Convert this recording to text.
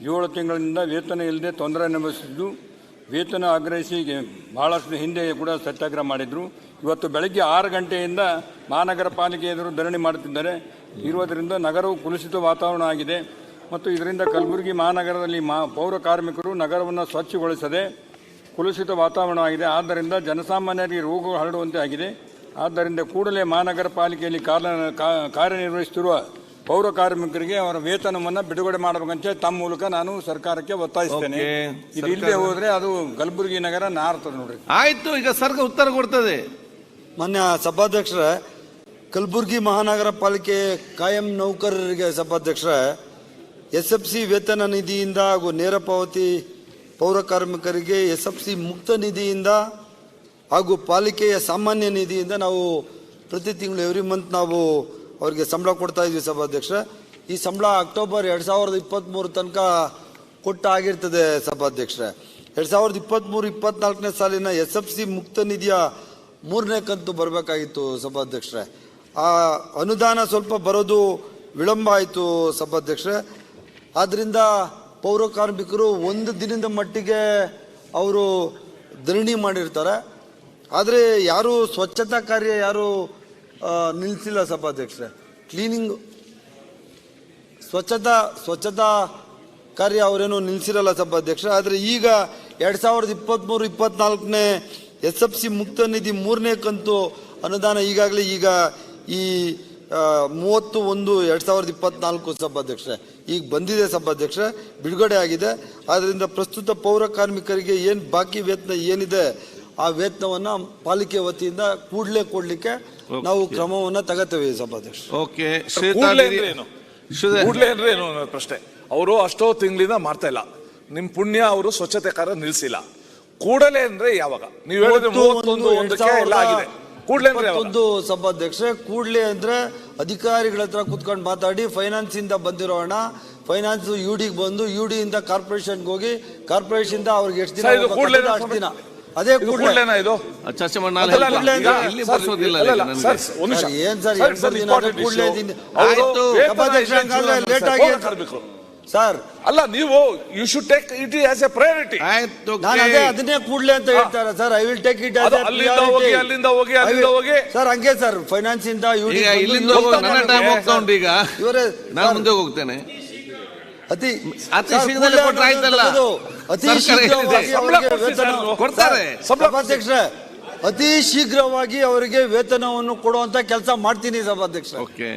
ಏಳು ತಿಂಗಳಿಂದ ವೇತನ ಇಲ್ಲದೆ ತೊಂದರೆ ಅನುಭವಿಸಿದ್ದು, ವೇತನ ಆಗ್ರಹಿಸಿ ಭಾಳಷ್ಟು ಹಿಂದೆ ಕೂಡ ಸತ್ಯಾಗ್ರಹ ಮಾಡಿದರು. ಇವತ್ತು ಬೆಳಗ್ಗೆ ಆರು ಗಂಟೆಯಿಂದ ಮಹಾನಗರ ಪಾಲಿಕೆ ಎದುರು ಧರಣಿ ಮಾಡುತ್ತಿದ್ದಾರೆ. ಇರುವುದರಿಂದ ನಗರವು ಕುಲುಷಿತ ವಾತಾವರಣ ಆಗಿದೆ. ಮತ್ತು ಇದರಿಂದ ಕಲಬುರಗಿ ಮಹಾನಗರದಲ್ಲಿ ಮಾ, ಪೌರ ಕಾರ್ಮಿಕರು ನಗರವನ್ನು ಸ್ವಚ್ಛಗೊಳಿಸದೆ ಕುಲುಷಿತ ವಾತಾವರಣ ಆಗಿದೆ. ಆದ್ದರಿಂದ ಜನಸಾಮಾನ್ಯರಿಗೆ ರೋಗ ಹರಡುವಂತೆ ಆಗಿದೆ. ಆದ್ದರಿಂದ ಕೂಡಲೇ ಮಹಾನಗರ ಪಾಲಿಕೆಯಲ್ಲಿ ಕಾಲ ಕಾ- ಕಾರ್ಯನಿರ್ವಹಿಸುತ್ತಿರುವ ಪೌರ ಕಾರ್ಮಿಕರಿಗೆ ಅವರ ವೇತನವನ್ನು ಬಿಡುಗಡೆ ಮಾಡಬೇಕಂತ ತಮ್ಮ ಮೂಲಕ ನಾನು ಸರ್ಕಾರಕ್ಕೆ ಒತ್ತಾಯಿಸ್ತೇನೆ. ಇಲ್ಲಿ ಇದು ಇಲ್ಲದೆ ಹೋದ್ರೆ ಅದು ಕಲಬುರಗಿ ನಗರ ನಾರ್ತದೆ ನೋಡ್ರಿ. ಆಯ್ತು ಈಗ ಸರ್ಕಾರ ಉತ್ತರ ಕೊಡ್ತದೆ. ಮಾನ್ಯ ಸಭಾಧ್ಯಕ್ಷರ ಕಲಬುರಗಿ ಮಹಾನಗರ ಪಾಲಿಕೆ ಕಾಯಂ ನೌಕರರಿಗೆ ಸಭಾಧ್ಯಕ್ಷರ ಎಸ್ ಎಫ್ ಸಿ ವೇತನ ನಿಧಿಯಿಂದ ಹಾಗೂ ನೇರ ಪಾವತಿ ಪೌರ ಕಾರ್ಮಿಕರಿಗೆ ಎಸ್ ಎಫ್ ಸಿ ಮುಕ್ತ ನಿಧಿಯಿಂದ ಹಾಗೂ ಪಾಲಿಕೆಯ ಸಾಮಾನ್ಯ ನಿಧಿಯಿಂದ ನಾವು ಪ್ರತಿ ತಿಂಗಳು ಎವ್ರಿ ಮಂತ್ ನಾವು ಅವರಿಗೆ ಸಂಬಳ ಕೊಡ್ತಾ ಇದ್ವಿ ಸಭಾಧ್ಯಕ್ಷರೇ. ಈ ಸಂಬಳ ಅಕ್ಟೋಬರ್ ಎರಡು ಸಾವಿರದ ಇಪ್ಪತ್ತ್ಮೂರು ತನಕ ಕೊಟ್ಟ ಆಗಿರ್ತದೆ ಸಭಾಧ್ಯಕ್ಷರೇ. ಎರಡು ಸಾವಿರದ ಇಪ್ಪತ್ತ್ಮೂರು ಇಪ್ಪತ್ನಾಲ್ಕನೇ ಸಾಲಿನ ಎಸ್ ಎಫ್ ಸಿ ಮುಕ್ತ ನಿಧಿಯ ಮೂರನೇ ಕಂತು ಬರಬೇಕಾಗಿತ್ತು ಸಭಾಧ್ಯಕ್ಷರೇ. ಆ ಅನುದಾನ ಸ್ವಲ್ಪ ಬರೋದು ವಿಳಂಬ ಆಯಿತು ಸಭಾಧ್ಯಕ್ಷರೇ. ಆದ್ದರಿಂದ ಪೌರ ಕಾರ್ಮಿಕರು ಒಂದು ದಿನದ ಮಟ್ಟಿಗೆ ಅವರು ಧರಣಿ ಮಾಡಿರ್ತಾರೆ. ಆದರೆ ಯಾರು ಸ್ವಚ್ಛತಾ ಕಾರ್ಯ ಯಾರು ನಿಲ್ಲಿಸಿಲ್ಲ ಸಭಾಧ್ಯಕ್ಷರೇ. ಕ್ಲೀನಿಂಗ್ ಸ್ವಚ್ಛತಾ ಸ್ವಚ್ಛತಾ ಕಾರ್ಯ ಅವರೇನು ನಿಲ್ಲಿಸಿರಲ್ಲ ಸಭಾಧ್ಯಕ್ಷ ಆದರೆ ಈಗ ಎರಡು ಸಾವಿರದ ಇಪ್ಪತ್ತ್ಮೂರು ಇಪ್ಪತ್ನಾಲ್ಕನೇ ಎಸ್ ಎಫ್ ಸಿ ಮುಕ್ತ ನಿಧಿ ಮೂರನೇ ಕಂತು ಅನುದಾನ ಈಗಾಗಲೇ ಈಗ ಈ ಮೂವತ್ತು ಒಂದು ಎರಡು ಸಾವಿರದ ಇಪ್ಪತ್ನಾಲ್ಕು ಸಭಾಧ್ಯಕ್ಷ ಈಗ ಬಂದಿದೆ ಸಭಾಧ್ಯಕ್ಷ ಬಿಡುಗಡೆ ಆಗಿದೆ. ಆದ್ದರಿಂದ ಪ್ರಸ್ತುತ ಪೌರ ಕಾರ್ಮಿಕರಿಗೆ ಏನು ಬಾಕಿ ವೇತನ ಏನಿದೆ ಆ ವೇತನವನ್ನ ಪಾಲಿಕೆ ವತಿಯಿಂದ ಕೂಡಲೇ ಕೊಡ್ಲಿಕ್ಕೆ ನಾವು ಕ್ರಮವನ್ನ ತಗತೇವೆ ಸಭಾಧ್ಯಕ್ಷ ಓಕೆ ಕೂಡ್ಲೆ ಅಂದ್ರೆ ಏನು? ಶ್ರೀಧರ್ ಕೂಡ್ಲೆ ಅಂದ್ರೆ ಏನು ಅನ್ನೋದು ಪ್ರಶ್ನೆ. ಅವರು ಅಷ್ಟೋ ತಿಂಗಳಿಂದ ಮಾಡ್ತಾ ಇಲ್ಲ. ನಿಮ್ ಪುಣ್ಯ ಅವರು ಸ್ವಚ್ಛತೆ ಕಾರ್ಯ ನಿಲ್ಸಿಲ್ಲ. ಕೂಡಲೇ ಅಂದ್ರೆ ಯಾವಾಗ? ನೀವು ಹೇಳಿದ್ರೆ ಮೂವತ್ತೊಂದು ಒಂದಕ್ಕೆ ಎಲ್ಲ ಆಗಿದೆ. ಕೂಡ್ಲೆ ಅಂದ್ರೆ ಯಾವಾಗ? ಒಂದು ಸಭಾಧ್ಯಕ್ಷರೇ ಕೂಡಲೇ ಅಂದ್ರೆ ಅಧಿಕಾರಿಗಳ ಹತ್ರ ಕುತ್ಕೊಂಡು ಮಾತಾಡಿ ಫೈನಾನ್ಸ್ ಇಂದ ಬಂದಿರೋ ಹಣ ಫೈನಾನ್ಸ್ ಯು ಡಿಗೆ ಬಂದು ಯು ಡಿ ಇಂದ ಕಾರ್ಪೊರೇಷನ್ಗೆ ಹೋಗಿ ಕಾರ್ಪೊರೇಷನ್ ಇಂದ ಅವ್ರಿಗೆ ಎಷ್ಟು ದಿನ ಸರ್, ಇದು ಕೂಡ್ಲೆ ಅಷ್ಟು ದಿನ. ಅದೇ ಕೂಡಲೇನಾ ಇದು? ಚರ್ಚೆ ಮಾಡಿ ನಾಳೆ ಇಲ್ಲಿ ಸರ್, ಬರ್ಸೋದಿಲ್ಲ ಸರ್, ಒಂದ್ ನಿಮಿಷ. ಏನ್ ಎರಡು ಕೂಡ್ಲೆ ಆಯ್ತು. ಲೇಟ್ ಸರ್, ಆಗಿ. ಸರ್. ಅಲ್ಲ ನೀವು you should take it as a priority ಆಯ್ತು ನಾನು ಅದೇ ಅದನ್ನೇ ಕೂಡಲೇ ಅಂತ ಹೇಳ್ತಾರೆ sir. I will take it ಅದು ಅಲ್ಲಿಂದ ಹೋಗಿ, ಅಲ್ಲಿಂದ ಹೋಗಿ, ಅಲ್ಲಿಂದ ಹೋಗಿ. ಸರ್ ಹಂಗೆ ಸರ್. ಫೈನಾನ್ಸ್ ಇಂದ ಇಲ್ಲಿಂದ ಹೋಗಿ ನನ್ನ ಟೈಮ್ ಹೋಗ್ತಾ ಉಂಟು ಈಗ. ಇವರೇ ನಾನು ಮುಂದೆ ಹೋಗ್ತೇನೆ. ಅತಿ ಅತಿ ಶೀಘ್ರದಲ್ಲೇ ಕೊಟ್ರೆ ಆಯ್ತಲ್ಲ? ಅತಿ ಶೀಘ್ರವಾಗಿ. ಕೊಡ್ತಾರೆ. ಅತಿ ಶೀಘ್ರವಾಗಿ ಅವರಿಗೆ ವೇತನವನ್ನು ಕೊಡುವಂತ ಕೆಲಸ ಮಾಡ್ತೀನಿ ಸಭಾಧ್ಯಕ್ಷ ಓಕೆ.